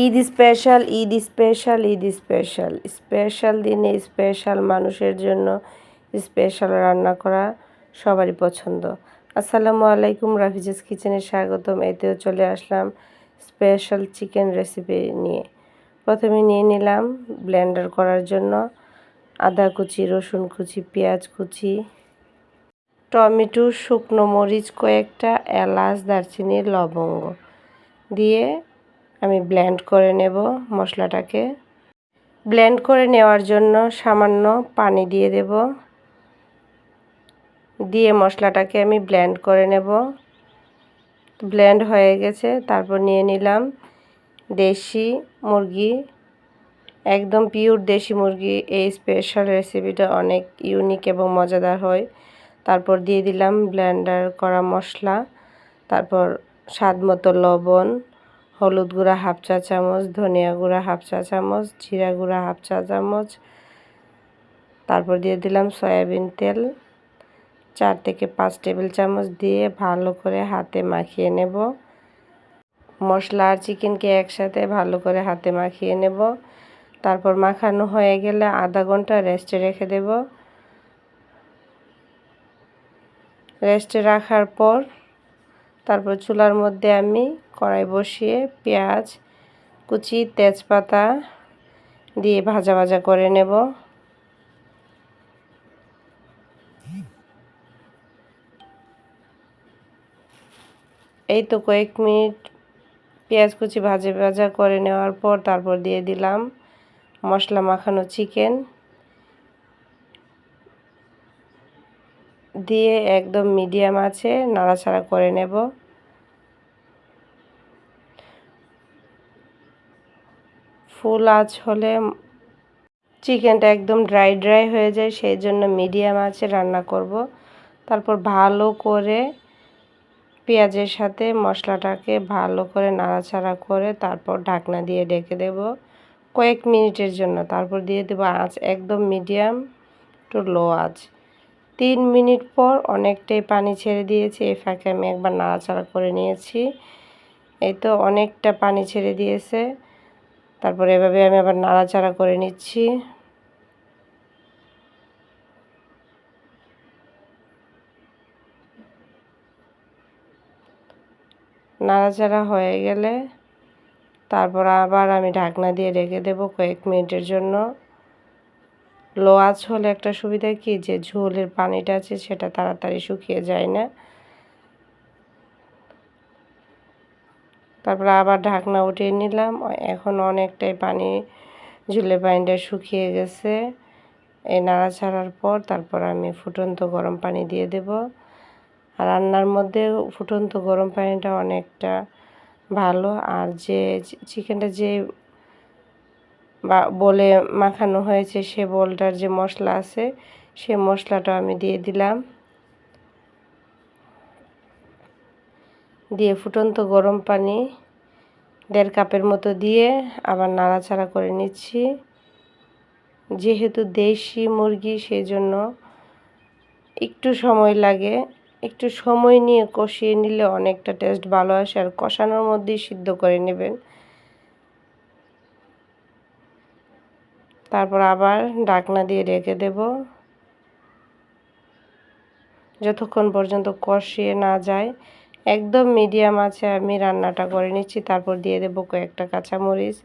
Eid special Eid special Eid special special দিনে special মানুষের জন্য স্পেশাল রান্না করা সবারই পছন্দ। আসসালামু আলাইকুম, রাফিজাস কিচেনে স্বাগতম। এতেও চলে আসলাম স্পেশাল চিকেন রেসিপি নিয়ে। প্রথমে নিয়ে নিলাম ব্লেন্ডার করার জন্য আদা কুচি, রসুন কুচি, পেঁয়াজ কুচি, টমেটো, শুকনো মরিচ, কয়েকটা এলাচ, দারচিনি, লবঙ্গ। দিয়ে আমি ব্লেন্ড করে নেব মশলাটাকে। ব্লেন্ড করে নেওয়ার জন্য সামান্য পানি দিয়ে দেব। দিয়ে মশলাটাকে আমি ব্লেন্ড করে নেব। ব্লেন্ড হয়ে গেছে, তারপর নিয়ে নিলাম দেশি মুরগি। একদম পিওর দেশি মুরগি, এই স্পেশাল রেসিপিটা অনেক ইউনিক এবং মজাদার হয়। তারপর দিয়ে দিলাম ব্লেন্ডার করা মশলা, তারপর স্বাদ মতো লবণ। হলুদ গুঁড়া হাফ চা চামচ, ধনিয়া গুঁড়া হাফ চা চামচ, জিরা গুঁড়া হাফ চা চামচ, তারপর দিয়ে দিলাম সয়াবিন তেল। চার থেকে পাঁচ টেবিল চামচ দিয়ে ভালো করে হাতে মাখিয়ে নেব। মশলা আর চিকেনকে একসাথে ভালো করে হাতে মাখিয়ে নেব। তারপর মাখানো হয়ে গেলে আধা ঘণ্টা রেস্টে রেখে দেব। রেস্টে রাখার পর তারপর চুলার মধ্যে আমি কড়াই বসিয়ে পেঁয়াজ, কুচি, তেজপাতা দিয়ে ভাজা ভাজা করে নেব। এই তো কয়েক মিনিট পেঁয়াজ, কুচি ভাজা ভাজা করে নেওয়ার পর তারপর দিয়ে দিলাম মশলা মাখানো চিকেন দিয়ে একদম মিডিয়াম আছে, নাড়াচাড়া করে নেব। ফুল আঁচ হলে চিকেনটা একদম ড্রাই ড্রাই হয়ে যায়, সেই জন্য মিডিয়াম আঁচে রান্না করব। তারপর ভালো করে পেঁয়াজের সাথে মশলাটাকে ভালো করে নাড়াচাড়া করে তারপর ঢাকনা দিয়ে ডেকে দেব কয়েক মিনিটের জন্য। তারপর দিয়ে দেবো আঁচ একদম মিডিয়াম টু লো আঁচ। তিন মিনিট পর অনেকটাই পানি ছেড়ে দিয়েছি। এই ফাঁকে আমি একবার নাড়াচাড়া করে নিয়েছি। এই তো অনেকটা পানি ছেড়ে দিয়েছে। তারপর এভাবে আমি আবার নাড়াচাড়া করে নিচ্ছি। নাড়াচাড়া হয়ে গেলে তারপর আবার আমি ঢাকনা দিয়ে রেখে দেব কয়েক মিনিটের জন্য। লো আঁচ হলে একটা সুবিধা কি? যে ঝোলের পানিটা আছে সেটা তাড়াতাড়ি শুকিয়ে যায় না। তারপর আবার ঢাকনা উঠিয়ে নিলাম। এখন অনেকটাই পানি ঝুলে পানিটা শুকিয়ে গেছে। এই নাড়া ছাড়ার পর তারপর আমি ফুটন্ত গরম পানি দিয়ে দেব। আর রান্নার মধ্যে ফুটন্ত গরম পানিটা অনেকটা ভালো। আর যে চিকেনটা যে বা বলে মাখানো হয়েছে সে বলটার যে মশলা আছে, সে মশলাটা আমি দিয়ে দিলাম। দিয়ে ফুটন্ত গরম পানি দেড় কাপের মতো দিয়ে আবার নাড়াচাড়া করে নিচ্ছি। যেহেতু দেশি মুরগি সেই জন্য একটু সময় লাগে। একটু সময় নিয়ে কষিয়ে নিলে অনেকটা টেস্ট ভালো আসে আর কষানোর মধ্যেই সিদ্ধ করে নেবেন। তারপর আবার ডাকনা দিয়ে রেখে দেব। যতক্ষণ পর্যন্ত কষিয়ে না যায়, একদম মিডিয়াম আছে, আমি রান্নাটা করে নিচ্ছি। তারপর দিয়ে দেবো কয়েকটা কাঁচামরিচ।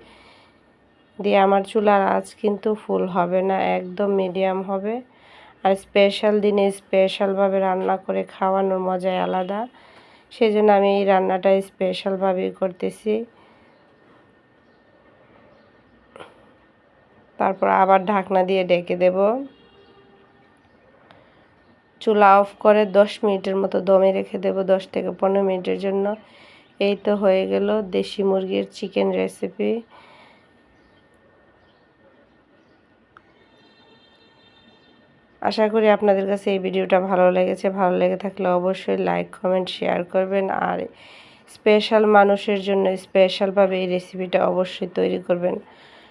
দিয়ে আমার চুলার আঁচ কিন্তু ফুল হবে না, একদম মিডিয়াম হবে। আর স্পেশাল দিনে স্পেশালভাবে রান্না করে খাওয়ানোর মজাই আলাদা। সেই জন্য আমি এই রান্নাটা স্পেশালভাবেই করতেছি। তারপর আবার ঢাকনা দিয়ে ডেকে দেব। চুলা অফ করে দশ মিনিটের মতো দমে রেখে দেব, দশ থেকে পনেরো মিনিটের জন্য। এই তো হয়ে গেল দেশি মুরগির চিকেন রেসিপি আশা করি আপনাদের কাছে এই ভিডিওটা ভালো লেগেছে। ভালো লেগে থাকলে অবশ্যই লাইক কমেন্ট শেয়ার করবেন। আর স্পেশাল মানুষের জন্য স্পেশালভাবে এই রেসিপিটা অবশ্যই তৈরি করবেন।